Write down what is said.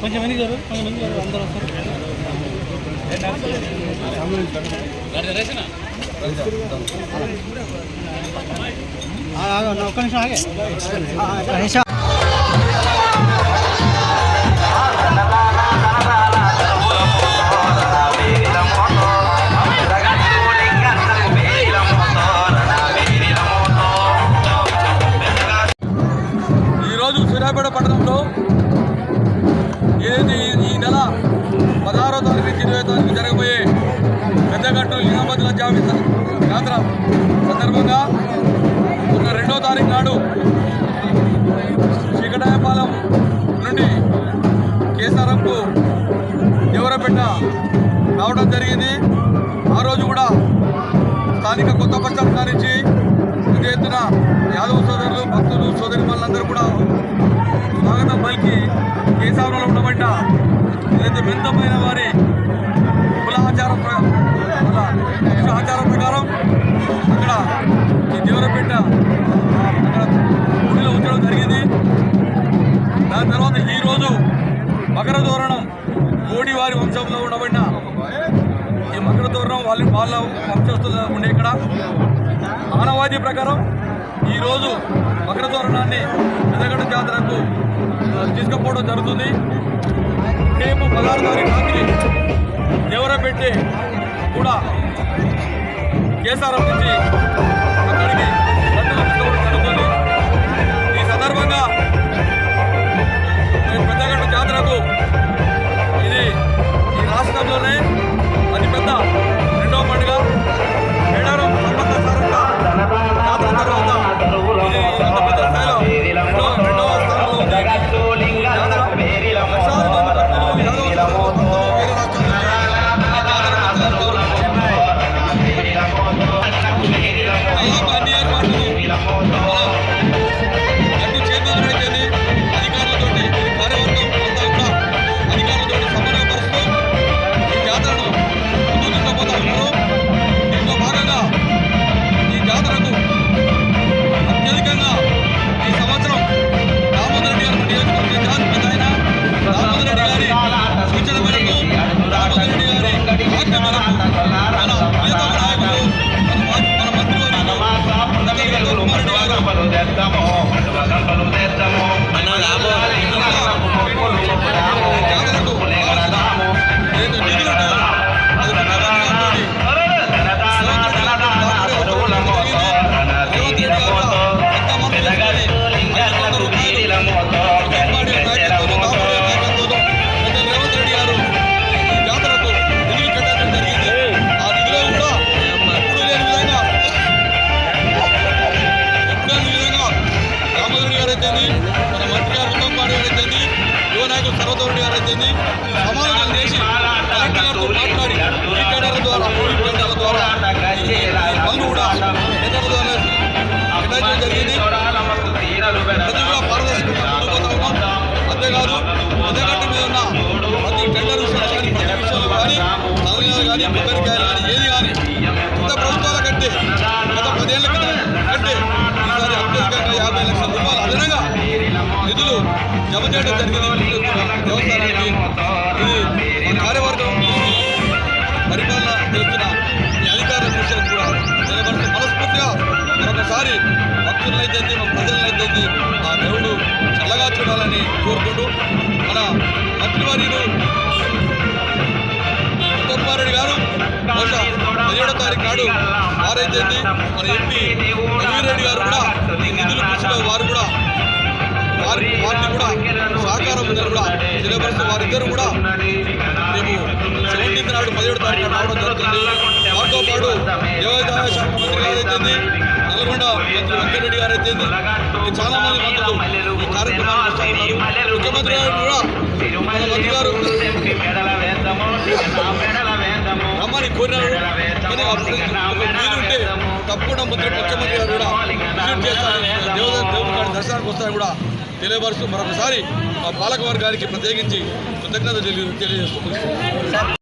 కొంచెం మంది గారు కొంచెం మంది గారు అందరూ వస్తారు ఒక్క నిమిషం ఆగే. పదహారో జరగబోయే పెద్దగట్టు లింగమతుల జాబితా యాత్ర సందర్భంగా ఉన్న రెండో తారీఖు నాడు చీకటాయపాలెం నుండి కేసారంకు దేవరపేట రావడం జరిగింది. ఆ రోజు కూడా స్థానిక కొత్త బస్ స్టాండ్ కానించి దాని తర్వాత ఈరోజు మకర ధోరణం మోడీ వారి వంశంలో ఉండబడిన ఈ మకర ధోరణం వాళ్ళ వాళ్ళ వంశస్థులు ఉండే ఇక్కడ. ఆనవాయితీ ప్రకారం ఈరోజు మకర ధోరణాన్ని పెద్దగడ్డ జాతరకు తీసుకుపోవడం జరుగుతుంది. రేపు పదహారు తారీఖు రాత్రి దేవరపెట్టి కూడా కేసారం నుంచి అయితేంది చేసి కలెక్టర్ మాట్లాడి ఈ ద్వారా ద్వారా కూడా ద్వారా జరిగింది ప్రతి కూడా పారదర్శకంగా అంతేకాదు మీద ఉన్న ప్రతి టెండర్ కానీ ప్రతి కానీ కానీ కొబ్బరికాయలు కానీ ఏది కానీ గత ప్రభుత్వాల కంటే గత పదేళ్ళ క్రితం కంటే ఈసారి అత్యధికంగా యాభై లక్షల రూపాయలు అదనంగా నిధులు జమ చేయడం జరిగింది. మరొకసారి భక్తులనైతే మన ప్రజలనైతే ఆ దేవుడు చల్లగా చూడాలని కోరుకుంటూ మన మంత్రివర్యుడు ఉత్తమ్ గారు బహుశా పదిహేడో తారీఖు నాడు వారైతే మన ఎంపీ రఘువీర్ గారు కూడా ఈ నిధుల కృషిలో వారు కూడా వారి వారిని కూడా సహకారం ఉందని కూడా తెలియపరుస్తూ వారిద్దరు కూడా రేపు సెవెంటీన్త్ నాడు పదిహేడు తారీఖు రావడం జరుగుతుంది. వారితో పాటు దేవాదాయ శాఖ మంత్రి గారు అయితేంది మంత్రి వెంకటరెడ్డి గారు అయితే చాలా మంది మంత్రులు ఈ కార్యక్రమాన్ని ముఖ్యమంత్రి గారు కూడా మంత్రి గారు రమ్మని కోరినారు కానీ మీరుంటే తప్పకుండా మంత్రి ముఖ్యమంత్రి గారు కూడా విజిట్ చేస్తారని దేవదాయ దేవుని గారి దర్శనానికి వస్తారని కూడా తెలియపరుస్తూ మరొకసారి మా పాలకవర్గానికి ప్రత్యేకించి కృతజ్ఞత తెలియజేస్తూ